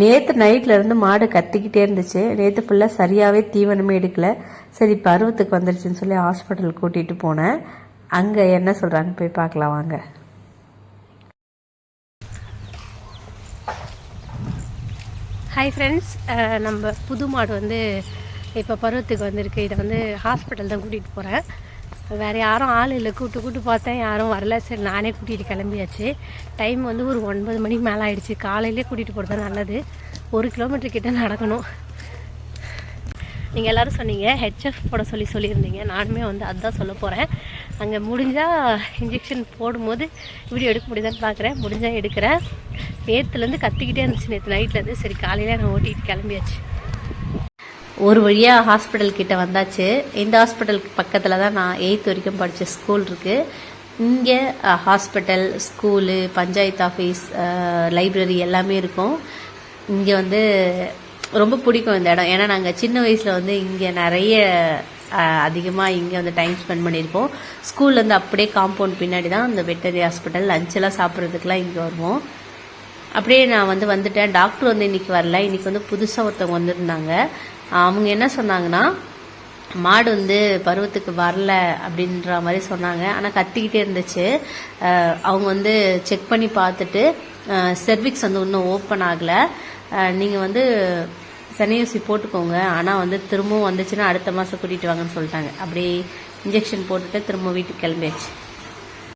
நேற்று நைட்டில் இருந்து மாடு கத்திக்கிட்டே இருந்துச்சு. நேற்று ஃபுல்லாக சரியாகவே தீவனமே எடுக்கலை. சரி பருவத்துக்கு வந்துருச்சுன்னு சொல்லி ஹாஸ்பிட்டல் கூட்டிகிட்டு போனேன். அங்கே என்ன சொல்கிறாங்க போய் பார்க்கலாம் வாங்க. ஹாய் ஃப்ரெண்ட்ஸ் நம்ம புது மாடு வந்து இப்போ பருவத்துக்கு வந்திருக்கு. இதை வந்து ஹாஸ்பிட்டல் தான் கூட்டிகிட்டு போகிறேன் வேறு யாரும் ஆள் இல்லை. கூட்டு கூட்டு பார்த்தேன். யாரும் வரல. சரி நானே கூட்டிகிட்டு கிளம்பியாச்சு. டைம் வந்து ஒரு ஒன்பது மணிக்கு மேலே ஆயிடுச்சு. காலையிலே கூட்டிகிட்டு போகிறது நல்லது. ஒரு கிலோமீட்டர் கிட்டே நடக்கணும். நீங்கள் எல்லோரும் சொன்னீங்க. ஹெச்எஃப் போட சொல்லி சொல்லியிருந்தீங்க. நானுமே வந்து அதுதான் சொல்ல போகிறேன் அங்கே முடிஞ்சால் இன்ஜெக்ஷன் போடும்போது வீடியோ எடுக்க முடியுதான்னு பார்க்குறேன் முடிஞ்சால் எடுக்கிறேன். நேற்றுலேருந்து கத்திக்கிட்டே இருந்துச்சு. நேற்று நைட்லேருந்து சரி காலையில் நான் ஓட்டிகிட்டு கிளம்பியாச்சு. ஒரு வழியாக ஹாஸ்பிட்டல் கிட்ட வந்தாச்சு. இந்த ஹாஸ்பிட்டல் பக்கத்தில் தான் நான் எயித் வரைக்கும் படித்த ஸ்கூல் இருக்குது இங்கே hospital school panchayat office library எல்லாமே இருக்கும். இங்கே வந்து ரொம்ப பிடிக்கும் இந்த இடம். ஏன்னா நாங்கள் சின்ன வயசில் வந்து இங்கே நிறைய அதிகமாக இங்கே வந்து டைம் ஸ்பெண்ட் பண்ணியிருப்போம். ஸ்கூல்லேருந்து அப்படியே காம்பவுண்ட் பின்னாடி தான் இந்த வெட்டரி ஹாஸ்பிட்டல் லஞ்செல்லாம் சாப்பிட்றதுக்குலாம் இங்கே வருவோம். அப்படியே நான் வந்து வந்துட்டேன். டாக்டர் வந்து இன்னைக்கு வரல. இன்னைக்கு வந்து புதுசாக ஒருத்தவங்க வந்திருந்தாங்க. அவங்க என்ன சொன்னாங்கன்னா மாடு வந்து பருவத்துக்கு வரல அப்படின்ற மாதிரி சொன்னாங்க. ஆனால் கத்திக்கிட்டே இருந்துச்சு. அவங்க வந்து செக் பண்ணி பார்த்துட்டு செர்விக்ஸ் வந்து இன்னும் ஓப்பன் ஆகலை. நீங்கள் வந்து சனியூசி போட்டுக்கோங்க. ஆனால் வந்து திரும்பவும் வந்துச்சுன்னா அடுத்த மாதம் கூட்டிகிட்டு வாங்கன்னு சொல்லிட்டாங்க. அப்படியே இன்ஜெக்ஷன் போட்டுட்டு திரும்ப வீட்டுக்கு கிளம்பியாச்சு.